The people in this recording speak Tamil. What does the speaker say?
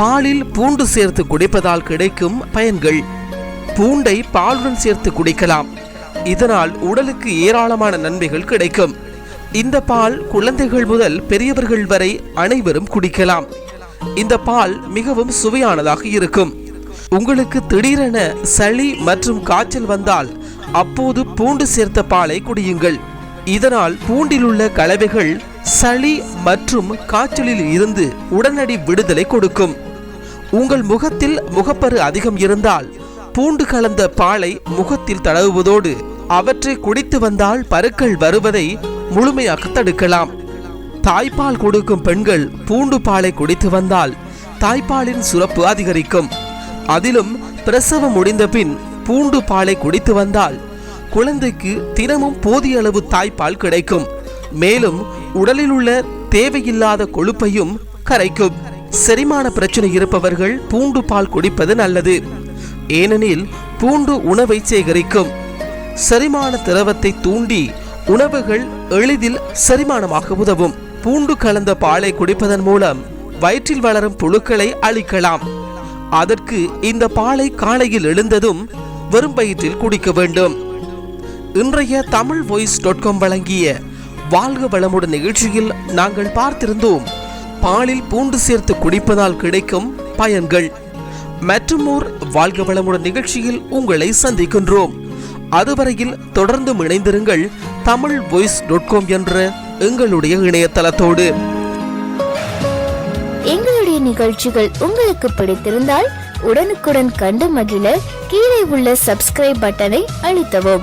பாலில் பூண்டு சேர்த்து குடிப்பதால் கிடைக்கும் பயன்கள். பூண்டை பாலுடன் சேர்த்து குடிக்கலாம். இதனால் உடலுக்கு ஏராளமான நன்மைகள் கிடைக்கும். இந்த பால் குழந்தைகள் முதல் பெரியவர்கள் வரை அனைவரும் குடிக்கலாம். இந்த பால் மிகவும் சுவையானதாக இருக்கும். உங்களுக்கு திடீரென சளி மற்றும் காய்ச்சல் வந்தால் அப்போது பூண்டு சேர்த்த பாலை குடியுங்கள். இதனால் பூண்டில் உள்ள கலவைகள் சளி மற்றும் காய்ச்சலில் இருந்து உடனடி விடுதலை கொடுக்கும். உங்கள் முகத்தில் முகப்பரு அதிகம் இருந்தால் பூண்டு கலந்த பாலை முகத்தில் தடவுவதோடு அவற்றை குடித்து வந்தால் பருக்கள் வருவதை முழுமையாக தடுக்கலாம். தாய்ப்பால் கொடுக்கும் பெண்கள் பூண்டு பாலை குடித்து வந்தால் தாய்ப்பாலின் சுரப்பு அதிகரிக்கும். அதிலும் பிரசவம் முடிந்த பின் பூண்டு பாலை குடித்து வந்தால் குழந்தைக்கு தினமும் போதிய அளவு தாய்ப்பால் கிடைக்கும். மேலும் உடலில் உள்ள தேவையில்லாத கொழுப்பையும் கரைக்கும். செரிமான பிரச்சனை இருப்பவர்கள் பூண்டு பால் குடிப்பது நல்லது. ஏனெனில் பூண்டு உணவை சேகரிக்கும். செரிமான திரவத்தை தூண்டி உணவுகள் எளிதில் செரிமானமாக உதவும். பூண்டு கலந்த பாலை குடிப்பதன் மூலம் வயிற்றில் வளரும் புழுக்களை அழிக்கலாம். அதற்கு இந்த பாலை காலையில் எழுந்ததும் வெறும் வயிற்றில் குடிக்க வேண்டும். இன்றைய தமிழ் வாய்ஸ் டாட் காம் வழங்கிய வாழ்க வளமுடன் நிகழ்ச்சியில் நாங்கள் பார்த்திருந்தோம். பாலில் பூண்டு சேர்த்து குடிப்பதால் கிடைக்கும் பயன்கள். மற்றும் வாழ்க வளமுடன் நிகழ்ச்சியில் உங்களை சந்திக்கின்றோம். அதுவரையில் தொடர்ந்து இணைந்திருங்கள் தமிழ் வாய்ஸ் டாட் காம் என்ற எங்களுடைய இணையதளத்தோடு. எங்களுடைய நிகழ்ச்சிகள் உங்களுக்கு பிடித்திருந்தால் உடனுக்குடன் கண்டு மகிழ கீழே உள்ள சப்ஸ்கிரைப் பட்டனை அழுத்தவும்.